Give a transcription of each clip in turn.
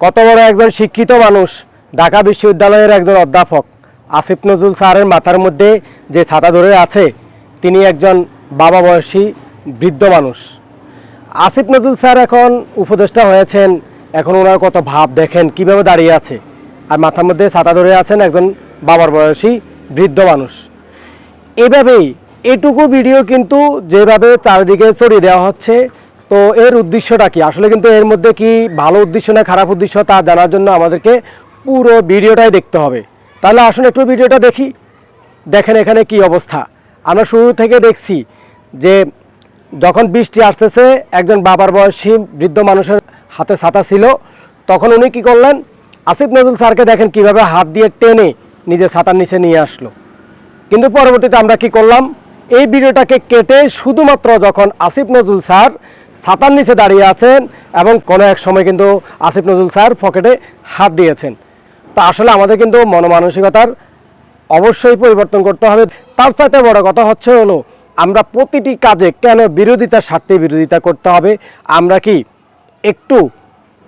কত বড় একজন শিক্ষিত মানুষ, ঢাকা বিশ্ববিদ্যালয়ের একজন অধ্যাপক। আসিফ নজরুল স্যারের মাথার মধ্যে যে ছাতা ধরে আছে, তিনি একজন বাবা বয়সী বৃদ্ধ মানুষ। আসিফ নজরুল স্যার এখন উপদেষ্টা হয়েছেন, এখন ওনার কত ভাব দেখেন, কীভাবে দাঁড়িয়ে আছে। আর মাথার মধ্যে ছাতা ধরে আছেন একজন বাবার বয়সী বৃদ্ধ মানুষ। এভাবেই, এটুকু ভিডিও কিন্তু যেভাবে চারিদিকে ছড়িয়ে দেওয়া হচ্ছে তো এর উদ্দেশ্যটা কি? আসলে কিন্তু এর মধ্যে কি ভালো উদ্দেশ্য না খারাপ উদ্দেশ্য তা জানার জন্য আমাদেরকে পুরো ভিডিওটাই দেখতে হবে। তাহলে আসুন একটু ভিডিওটা দেখি। দেখেন এখানে কি অবস্থা। আমরা শুরু থেকে দেখছি যে যখন বৃষ্টি আসতেছে, একজন বাবার বয়সী বৃদ্ধ মানুষের হাতে ছাতা ছিল, তখন উনি কি করলেন? আসিফ নজরুল স্যারকে দেখেন কীভাবে হাত দিয়ে টেনে নিজে ছাতার নিচে নিয়ে আসলো। কিন্তু পরবর্তীতে আমরা কি করলাম? এই ভিডিওটাকে কেটে শুধুমাত্র যখন আসিফ নজরুল স্যার ছাতার নিচে দাঁড়িয়ে আছেন এবং কোনো এক সময় কিন্তু আসিফ নজরুল স্যার পকেটে হাত দিয়েছেন। তা আসলে আমাদের কিন্তু মনমানসিকতার অবশ্যই পরিবর্তন করতে হবে। তার চাইতে বড় কথা হচ্ছে হলো, আমরা প্রতিটি কাজে কেন বিরোধিতার স্বার্থে বিরোধিতা করতে হবে? আমরা কি একটু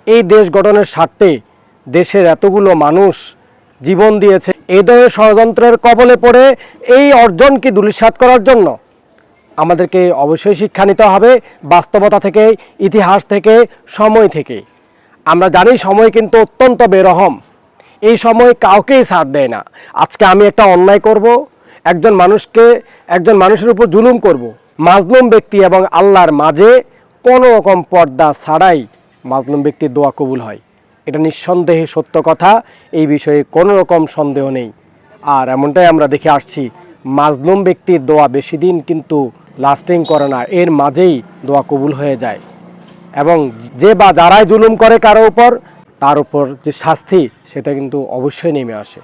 এই দেশ গঠনের স্বার্থে দেশের এতগুলো মানুষ জীবন দিয়েছে? ধরনের ষড়যন্ত্রের কবলে পড়ে এই অর্জনকে দুলিশাত করার জন্য? আমাদেরকে অবশ্যই শিক্ষা নিতে হবে বাস্তবতা থেকে, ইতিহাস থেকে, সময় থেকে। আমরা জানি সময় কিন্তু অত্যন্ত বেরহম। এই সময় কাউকেই সাথ দেয় না। আজকে আমি একটা অন্যায় করব, একজন মানুষকে, একজন মানুষের উপর জুলুম করব। মাজলুম ব্যক্তি এবং আল্লাহর মাঝে কোনো রকম পর্দা ছাড়াই মাজলুম ব্যক্তির দোয়া কবুল হয়। এটা নিঃসন্দেহে সত্য কথা, এই বিষয়ে কোনো রকম সন্দেহ নেই। আর এমনটাই আমরা দেখে আসছি, মাজলুম ব্যক্তির দোয়া বেশি দিন কিন্তু লাস্টিং করে না, এর মাঝেই দোয়া কবুল হয়ে যায়। এবং যে বা যারাই জুলুম করে কারও উপর, তার উপর যে শাস্তি, সেটা কিন্তু অবশ্যই নেমে আসে।